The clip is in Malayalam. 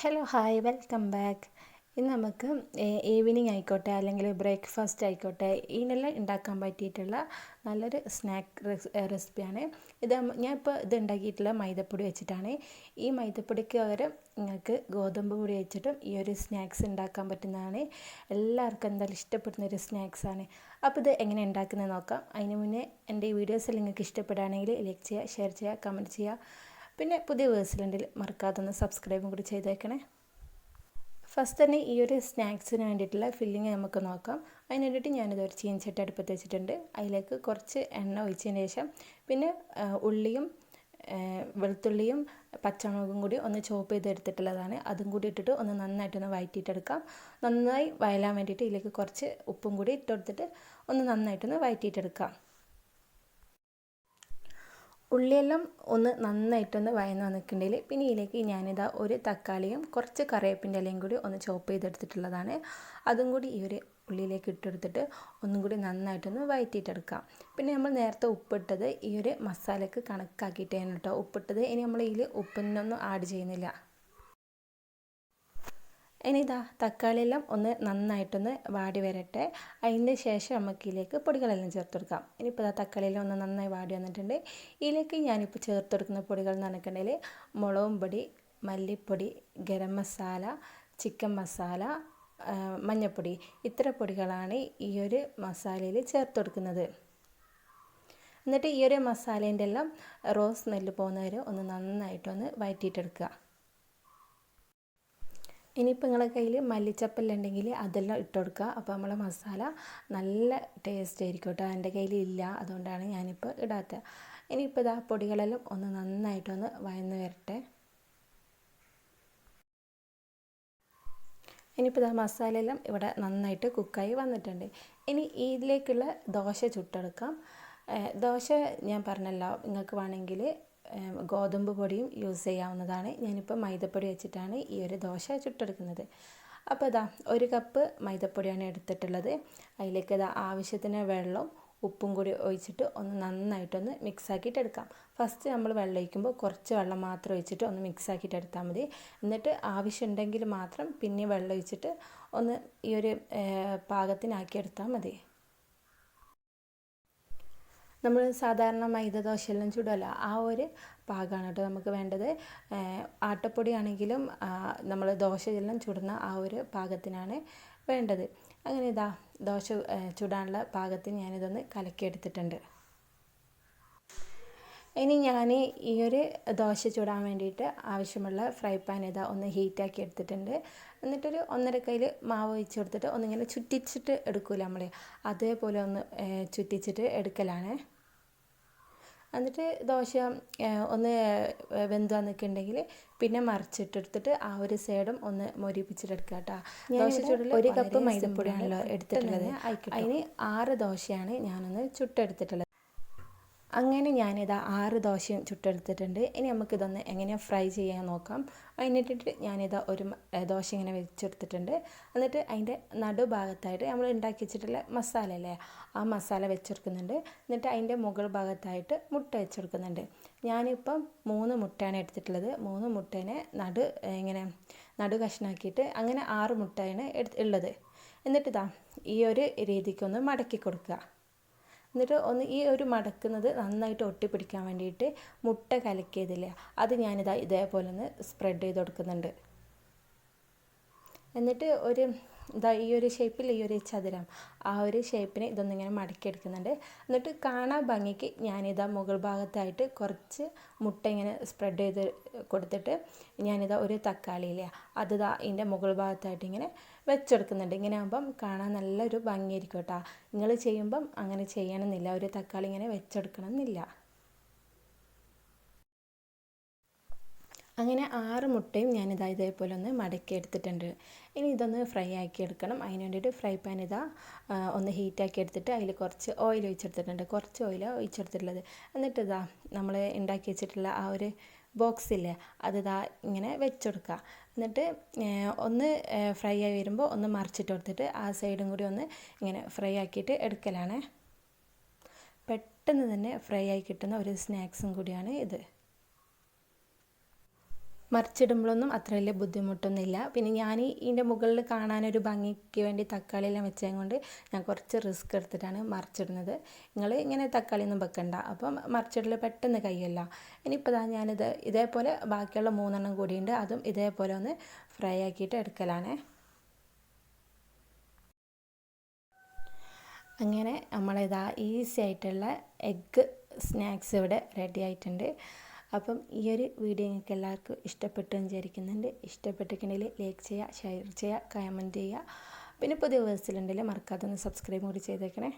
ഹലോ ഹായ് വെൽക്കം ബാക്ക് ഇന്ന് നമുക്ക് ഈവനിങ് ആയിക്കോട്ടെ അല്ലെങ്കിൽ ബ്രേക്ക്ഫാസ്റ്റ് ആയിക്കോട്ടെ ഇതിനെല്ലാം ഉണ്ടാക്കാൻ പറ്റിയിട്ടുള്ള നല്ലൊരു സ്നാക്ക് റെസിപ്പിയാണ് ഇത് ഞാൻ ഇപ്പോൾ ഇത് ഉണ്ടാക്കിയിട്ടുള്ള മൈദപ്പൊടി വെച്ചിട്ടാണ്. ഈ മൈദപ്പൊടിക്ക് പകരം നിങ്ങൾക്ക് ഗോതമ്പ് പൊടി വെച്ചിട്ടും ഈ ഒരു സ്നാക്സ് ഉണ്ടാക്കാൻ പറ്റുന്നതാണ്. എല്ലാവർക്കും എന്തായാലും ഇഷ്ടപ്പെടുന്ന ഒരു സ്നാക്സാണ് അപ്പോൾ ഇത് എങ്ങനെ ഉണ്ടാക്കുന്നത് നോക്കാം. അതിന് മുന്നേ എന്റെ ഈ വീഡിയോസ് നിങ്ങൾക്ക് ഇഷ്ടപ്പെടുകയാണെങ്കിൽ ലൈക്ക് ചെയ്യുക ഷെയർ ചെയ്യുക കമന്റ് ചെയ്യുക. പിന്നെ പുതിയ വേഴ്സിലുണ്ടെങ്കിൽ മറക്കാതെ ഒന്ന് സബ്സ്ക്രൈബും കൂടി ചെയ്തേക്കണേ. ഫസ്റ്റ് തന്നെ ഈ ഒരു സ്നാക്സിന് വേണ്ടിയിട്ടുള്ള ഫില്ലിങ് നമുക്ക് നോക്കാം. അതിന് വേണ്ടിയിട്ട് ഞാനിത് ഒരു ചീനച്ചട്ടി അടുപ്പത്ത് വെച്ചിട്ടുണ്ട്. അതിലേക്ക് കുറച്ച് എണ്ണ ഒഴിച്ചതിന് ശേഷം പിന്നെ ഉള്ളിയും വെളുത്തുള്ളിയും പച്ചമുളകും കൂടി ഒന്ന് ചോപ്പ് ചെയ്തെടുത്തിട്ടുള്ളതാണ് അതും കൂടി ഇട്ടിട്ട് ഒന്ന് നന്നായിട്ടൊന്ന് വഴറ്റിയിട്ടെടുക്കാം നന്നായി വയലാൻ വേണ്ടിയിട്ട് ഇതിലേക്ക് കുറച്ച് ഉപ്പും കൂടി ഇട്ടെടുത്തിട്ട് ഒന്ന് നന്നായിട്ടൊന്ന് വഴറ്റിയിട്ടെടുക്കാം ഉള്ളിയെല്ലാം ഒന്ന് നന്നായിട്ടൊന്ന് വയന്ന് വന്നിട്ടുണ്ടെങ്കിൽ പിന്നെ ഇതിലേക്ക് ഞാനിതാ ഒരു തക്കാളിയും കുറച്ച് കറിവേപ്പിന്റെ ഇലയും കൂടി ഒന്ന് ചോപ്പ് ചെയ്തെടുത്തിട്ടുള്ളതാണ്. അതും കൂടി ഈ ഒരു ഉള്ളിയിലേക്ക് ഇട്ടെടുത്തിട്ട് ഒന്നും കൂടി നന്നായിട്ടൊന്ന് വയറ്റിയിട്ടെടുക്കാം. പിന്നെ നമ്മൾ നേരത്തെ ഉപ്പിട്ടത് ഈ ഒരു മസാലയ്ക്ക് കണക്കാക്കിയിട്ടാണ് കേട്ടോ. ഉപ്പിട്ടത് ഇനി നമ്മൾ ഇതിൽ ഉപ്പിനൊന്നും ആഡ് ചെയ്യുന്നില്ല. ഇനി ഇതാ തക്കാളിയെല്ലാം ഒന്ന് നന്നായിട്ടൊന്ന് വാടി വരട്ടെ. അതിന് ശേഷം നമുക്ക് ഇതിലേക്ക് പൊടികളെല്ലാം ചേർത്ത് കൊടുക്കാം ഇനിയിപ്പോൾ ഇതാ തക്കാളിയെല്ലാം ഒന്ന് നന്നായി വാടി വന്നിട്ടുണ്ട്. ഇതിലേക്ക് ഞാനിപ്പോൾ ചേർത്ത് കൊടുക്കുന്ന പൊടികൾ എന്ന് പറഞ്ഞിട്ടുണ്ടെങ്കിൽ മുളകും പൊടി മല്ലിപ്പൊടി ഗരം മസാല ചിക്കൻ മസാല മഞ്ഞൾപ്പൊടി ഇത്ര പൊടികളാണ് ഈ ഒരു മസാലയിൽ ചേർത്ത് കൊടുക്കുന്നത് എന്നിട്ട് ഈ ഒരു മസാലേന്റെ എല്ലാം റോസ് നെല്ല് പോകുന്നവരെ ഒന്ന് നന്നായിട്ടൊന്ന് വഴറ്റിയിട്ടെടുക്കുക ഇനിയിപ്പോൾ നിങ്ങളുടെ കയ്യിൽ മല്ലിച്ചപ്പെല്ലാം ഉണ്ടെങ്കിൽ അതെല്ലാം ഇട്ട് കൊടുക്കുക അപ്പോൾ നമ്മളെ മസാല നല്ല ടേസ്റ്റ് ആയിരിക്കും കേട്ടോ. എന്റെ കയ്യിൽ ഇല്ല അതുകൊണ്ടാണ് ഞാനിപ്പോൾ ഇടാത്തത് ഇനിയിപ്പോൾ ഇതാ പൊടികളെല്ലാം ഒന്ന് നന്നായിട്ടൊന്ന് വയന്ന് വരട്ടെ. ഇനിയിപ്പോൾ ഇതാ മസാലയെല്ലാം ഇവിടെ നന്നായിട്ട് കുക്കായി വന്നിട്ടുണ്ട്. ഇനി ഇതിലേക്കുള്ള ദോശ ചുട്ടെടുക്കാം. ദോശ ഞാൻ പറഞ്ഞല്ലോ നിങ്ങൾക്ക് വേണമെങ്കിൽ ഗോതമ്പ് പൊടിയും യൂസ് ചെയ്യാവുന്നതാണ്. ഞാനിപ്പോൾ മൈദപ്പൊടി വെച്ചിട്ടാണ് ഈ ഒരു ദോശ ചുട്ടെടുക്കുന്നത്. അപ്പോൾ ഇതാ ഒരു കപ്പ് മൈദപ്പൊടിയാണ് എടുത്തിട്ടുള്ളത്. അതിലേക്ക് ഇതാ ആവശ്യത്തിന് വെള്ളം ഉപ്പും കൂടി ഒഴിച്ചിട്ട് ഒന്ന് നന്നായിട്ടൊന്ന് മിക്സ് ആക്കിയിട്ട് എടുക്കാം. ഫസ്റ്റ് നമ്മൾ വെള്ളം ഒഴിക്കുമ്പോൾ കുറച്ച് വെള്ളം മാത്രം ഒഴിച്ചിട്ട് ഒന്ന് മിക്സ് ആക്കിയിട്ട് എടുത്താൽ മതി. എന്നിട്ട് ആവശ്യമുണ്ടെങ്കിൽ മാത്രം പിന്നെ വെള്ളം ഒഴിച്ചിട്ട് ഒന്ന് ഈ ഒരു പാകത്തിനാക്കി എടുത്താൽ മതി. നമ്മൾ സാധാരണ മൈദ എല്ലാം ചുടുമല്ലോ ആ ഒരു പാകമാണ് കേട്ടോ നമുക്ക് വേണ്ടത്. ആട്ടപ്പൊടി ആണെങ്കിലും നമ്മൾ ദോശയെല്ലാം ചുടുന്ന ആ ഒരു പാകത്തിനാണ് വേണ്ടത്. അങ്ങനെ ഇതാ ദോശ ചുടാനുള്ള പാകത്തിന് ഞാനിതൊന്ന് കലക്കിയെടുത്തിട്ടുണ്ട്. ഇനി ഞാൻ ഈ ഒരു ദോശ ചൂടാൻ വേണ്ടിയിട്ട് ആവശ്യമുള്ള ഫ്രൈ പാൻ ഇതാ ഒന്ന് ഹീറ്റാക്കി എടുത്തിട്ടുണ്ട്. എന്നിട്ടൊരു ഒന്നര കയ്യിൽ മാവ് ഒഴിച്ച് കൊടുത്തിട്ട് ഒന്നിങ്ങനെ ചുറ്റിച്ചിട്ട് എടുക്കില്ല നമ്മൾ അതേപോലെ ഒന്ന് ചുറ്റിച്ചിട്ട് എടുക്കലാണ്. എന്നിട്ട് ദോശ ഒന്ന് വെന്ത് വന്നിട്ടുണ്ടെങ്കിൽ പിന്നെ മറിച്ചിട്ടെടുത്തിട്ട് ആ ഒരു സൈഡും ഒന്ന് മൊരിപ്പിച്ചിട്ടെടുക്കുക കേട്ടോ. ദോശ ചുടൽ ഒരു കപ്പ് മൈദപ്പൊടിയാണല്ലോ എടുത്തിട്ടുള്ളത്. അതിന് ആറ് ദോശയാണ് ഞാനൊന്ന് ചുട്ടെടുത്തിട്ടുള്ളത്. അങ്ങനെ ഞാനിതാ ആറ് ദോശയും ചുട്ടെടുത്തിട്ടുണ്ട്. ഇനി നമുക്കിതൊന്ന് എങ്ങനെയാണ് ഫ്രൈ ചെയ്യാൻ നോക്കാം. അതിനിട്ടിട്ട് ഞാനിതാ ഒരു ദോശ ഇങ്ങനെ വെച്ചെടുത്തിട്ടുണ്ട്. എന്നിട്ട് അതിന്റെ നടുഭാഗത്തായിട്ട് നമ്മൾ ഉണ്ടാക്കി വെച്ചിട്ടുള്ള മസാല അല്ലേ ആ മസാല വെച്ചെടുക്കുന്നുണ്ട്. എന്നിട്ട് അതിന്റെ മുകൾ ഭാഗത്തായിട്ട് മുട്ട വെച്ചെടുക്കുന്നുണ്ട്. ഞാനിപ്പം മൂന്ന് മുട്ടയാണ് എടുത്തിട്ടുള്ളത്. മൂന്ന് മുട്ടേനെ നടു ഇങ്ങനെ നടു കഷ്ണാക്കിയിട്ട് അങ്ങനെ ആറ് മുട്ടയാണ് എടുത്ത് ഉള്ളത്. എന്നിട്ടിതാ ഈ ഒരു രീതിക്കൊന്ന് മടക്കി കൊടുക്കുക. എന്നിട്ട് ഒന്ന് ഈ ഒരു മടക്കുന്നത് നന്നായിട്ട് ഒട്ടിപ്പിടിക്കാൻ വേണ്ടിയിട്ട് മുട്ട കലക്കിയതില്ലേ അത് ഞാനിതാ ഇതേപോലെ ഒന്ന് സ്പ്രെഡ് ചെയ്ത് കൊടുക്കുന്നുണ്ട്. എന്നിട്ട് ഒരു ഇതാ ഈ ഒരു ഷേപ്പിൽ ഈ ഒരു ചതുരം. ആ ഒരു ഷേപ്പിന് ഇതൊന്നിങ്ങനെ മടക്കിയെടുക്കുന്നുണ്ട്. എന്നിട്ട് കാണാൻ ഭംഗിക്ക് ഞാനിതാ മുകൾ ഭാഗത്തായിട്ട് കുറച്ച് മുട്ട ഇങ്ങനെ സ്പ്രെഡ് ചെയ്ത് കൊടുത്തിട്ട് ഞാനിതാ ഒരു തക്കാളിയില്ലേ അത് ഇതാ ഇതിന്റെ മുകൾ ഭാഗത്തായിട്ട് ഇങ്ങനെ വെച്ചെടുക്കുന്നുണ്ട്. ഇങ്ങനെ ആകുമ്പം കാണാൻ നല്ലൊരു ഭംഗിയായിരിക്കും കേട്ടോ. നിങ്ങൾ ചെയ്യുമ്പം അങ്ങനെ ചെയ്യണമെന്നില്ല. ഒരു തക്കാളി ഇങ്ങനെ വെച്ചെടുക്കണം എന്നില്ല അങ്ങനെ ആറ് മുട്ടയും ഞാൻ ഇതാ ഇതേപോലെ ഒന്ന് മടക്കി എടുത്തിട്ടുണ്ട്. ഇനി ഇതൊന്ന് ഫ്രൈ ആക്കി എടുക്കണം. അതിന് വേണ്ടിയിട്ട് ഫ്രൈ പാൻ ഇതാ ഒന്ന് ഹീറ്റാക്കി എടുത്തിട്ട് അതിൽ കുറച്ച് ഓയിൽ ഒഴിച്ചെടുത്തിട്ടുണ്ട്. കുറച്ച് ഓയിൽ ഒഴിച്ചെടുത്തിട്ടുള്ളത്. എന്നിട്ട് ഇതാ നമ്മൾ ഉണ്ടാക്കി വെച്ചിട്ടുള്ള ആ ഒരു ബോക്സ് ഇല്ലേ അത് ഇതാ ഇങ്ങനെ വെച്ചെടുക്കുക. എന്നിട്ട് ഒന്ന് ഫ്രൈ ആയി വരുമ്പോൾ ഒന്ന് മറിച്ചിട്ട് കൊടുത്തിട്ട് ആ സൈഡും കൂടി ഒന്ന് ഇങ്ങനെ ഫ്രൈ ആക്കിയിട്ട് എടുക്കലാണ്. പെട്ടെന്ന് തന്നെ ഫ്രൈ ആയി കിട്ടുന്ന ഒരു സ്നാക്സും കൂടിയാണ് ഇത്. മറിച്ചിടുമ്പോഴൊന്നും അത്ര വലിയ ബുദ്ധിമുട്ടൊന്നുമില്ല. പിന്നെ ഞാൻ ഇതിന്റെ മുകളിൽ കാണാനൊരു ഭംഗിക്ക് വേണ്ടി തക്കാളി എല്ലാം വെച്ചത് കൊണ്ട് ഞാൻ കുറച്ച് റിസ്ക് എടുത്തിട്ടാണ് മറിച്ചിടുന്നത്. നിങ്ങൾ ഇങ്ങനെ തക്കാളി ഒന്നും വെക്കണ്ട. അപ്പം മറിച്ചിടൽ പെട്ടെന്ന് കഴിയല്ല ഇനിയിപ്പോൾ ഇതാ ഞാനിത് ഇതേപോലെ ബാക്കിയുള്ള മൂന്നെണ്ണം കൂടിയുണ്ട്. അതും ഇതേപോലെ ഒന്ന് ഫ്രൈ ആക്കിയിട്ട് എടുക്കലാണ്. അങ്ങനെ നമ്മളിതാ ഈസി ആയിട്ടുള്ള എഗ്ഗ് സ്നാക്സ് ഇവിടെ റെഡി ആയിട്ടുണ്ട്. അപ്പം ഈ ഒരു വീഡിയോ നിങ്ങൾക്ക് എല്ലാവർക്കും ഇഷ്ടപ്പെട്ടു എന്ന് വിചാരിക്കുന്നുണ്ട്. ഇഷ്ടപ്പെട്ടിട്ടുണ്ടെങ്കിൽ ലൈക്ക് ചെയ്യുക ഷെയർ ചെയ്യുക കമന്റ് ചെയ്യുക. പിന്നെ പുതിയ വേഴ്സിലുണ്ടെങ്കിൽ മറക്കാതെ ഒന്ന് സബ്സ്ക്രൈബ് കൂടി ചെയ്തേക്കണേ.